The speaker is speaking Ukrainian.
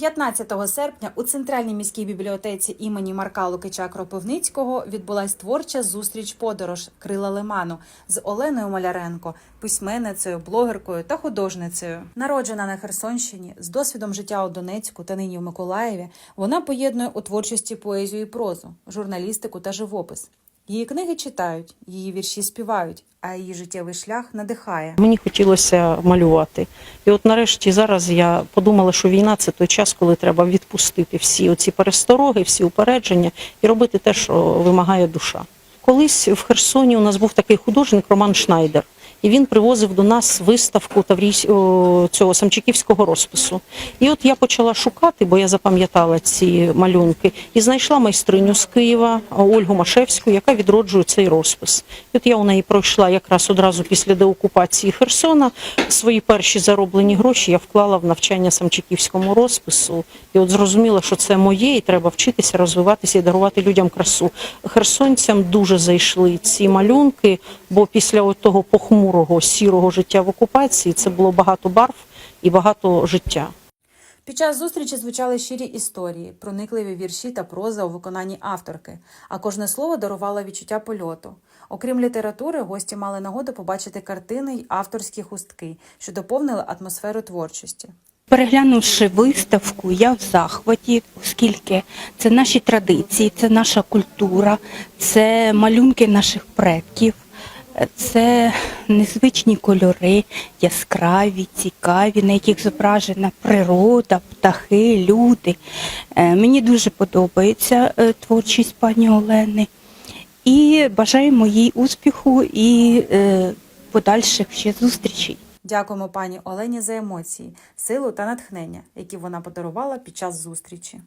15 серпня у центральній міській бібліотеці імені Марка Лукича Кропивницького відбулась творча зустріч подорож Крила Лиману з Оленою Маляренко, письменницею, блогеркою та художницею. Народжена на Херсонщині з досвідом життя у Донецьку та нині в Миколаєві, вона поєднує у творчості поезію і прозу, журналістику та живопис. Її книги читають, її вірші співають, а її життєвий шлях надихає. Мені хотілося малювати. І от нарешті зараз я подумала, що війна це той час, коли треба відпустити всі оці перестороги, всі упередження і робити те, що вимагає душа. Колись в Херсоні у нас був такий художник Роман Шнайдер. І він привозив до нас виставку Таврійсь... цього самчиківського розпису. І от я почала шукати, бо я запам'ятала ці малюнки, і знайшла майстриню з Києва Ольгу Машевську, яка відроджує цей розпис. І от я у неї пройшла якраз одразу після деокупації Херсона. Свої перші зароблені гроші я вклала в навчання самчиківському розпису. І от зрозуміла, що це моє, і треба вчитися, розвиватися і дарувати людям красу. Херсонцям дуже зайшли ці малюнки, бо після того похмурого сірого життя в окупації це було багато барв і багато життя. Під час зустрічі звучали щирі історії, проникливі вірші та проза у виконанні авторки, а кожне слово дарувало відчуття польоту. Окрім літератури, гості мали нагоду побачити картини й авторські хустки, що доповнили атмосферу творчості. Переглянувши виставку, я в захваті, оскільки це наші традиції, це наша культура, це малюнки наших предків, це незвичні кольори, яскраві, цікаві, на яких зображена природа, птахи, люди. Е, Мені дуже подобається е, творчість пані Олени. І бажаємо їй успіху і е, подальших ще зустрічей. Дякуємо пані Олені за емоції, силу та натхнення, які вона подарувала під час зустрічі.